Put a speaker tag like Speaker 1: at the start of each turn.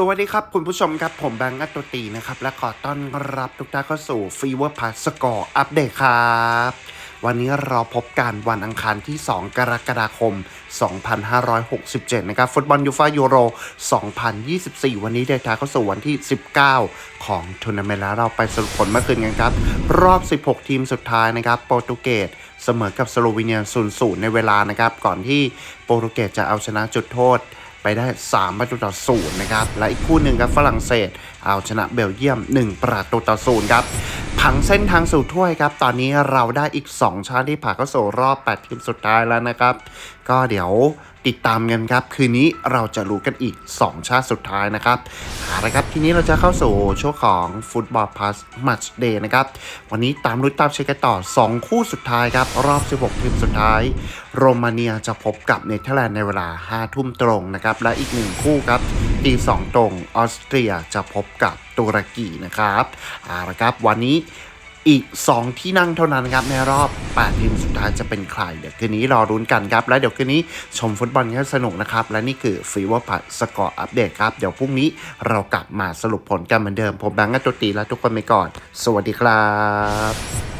Speaker 1: สวัสดีครับ คุณผู้ชมครับ ผมแบงก์อัตตีนะครับ และขอต้อนรับทุกท่านเข้าสู่ฟีเวอร์พาสกอร์อัปเดตครับ วันนี้เราพบกันวันอังคารที่ 2 กรกฎาคม 2567 นะครับ ฟุตบอลยูฟ่ายูโร 2024 วันนี้เดินทางเข้าสู่วันที่ 19 ของทัวร์นาเมนต์แล้วเราไปสรุปผลเมื่อคืนกันครับ รอบ 16 ทีมสุดท้ายนะครับโปรตุเกสเสมอกับสโลวีเนีย0-0ในเวลานะครับก่อนที่โปรตุเกสจะเอาชนะจุดโทษ ไปได้ 3 ประตูต่อศูนย์นะครับ และอีกคู่หนึ่งครับฝรั่งเศสเอาชนะเบลเยียม 1 ประตูต่อศูนย์ครับ ผังเส้นทางสู่ถ้วยครับ ตอนนี้เราได้อีก 2ชาติที่ผ่านเข้าสู่รอบ 8 ทีมสุดท้ายแล้วนะครับ ก็เดี๋ยวติดตามกันครับ คืนนี้เราจะรู้กันอีก 2 ชาติสุดท้ายนะครับเอาละครับ ทีนี้เราจะเข้าสู่ช่วงของฟุตบอลพาสมัชเดย์นะครับ วันนี้ตามรุ้นตามเช็คกันต่อ 2 คู่สุดท้ายครับ รอบ 16 ทีมสุดท้าย โรมาเนียจะพบกับเนเธอร์แลนด์ในเวลา 5 ทุ่มตรงนะครับ และอีกหนึ่งคู่ครับ ตี2ตรงออสเตรียจะพบกับตุรกีนะครับเอาละครับวันนี้อีก 2 ที่นั่งเท่านั้นครับในรอบ 8 ทีมสุดท้ายจะเป็นใคร เดี๋ยวคืนนี้รอรุ้นกันครับ แล้วเดี๋ยวคืนนี้ชมฟุตบอลกันสนุกนะครับ และนี่คือฟีวอร์พัสกอร์อัปเดตครับ เดี๋ยวพรุ่งนี้เรากลับมาสรุปผลกันเหมือนเดิม ผมแบงก์อัตตีและทุกคนไปก่อน สวัสดีครับ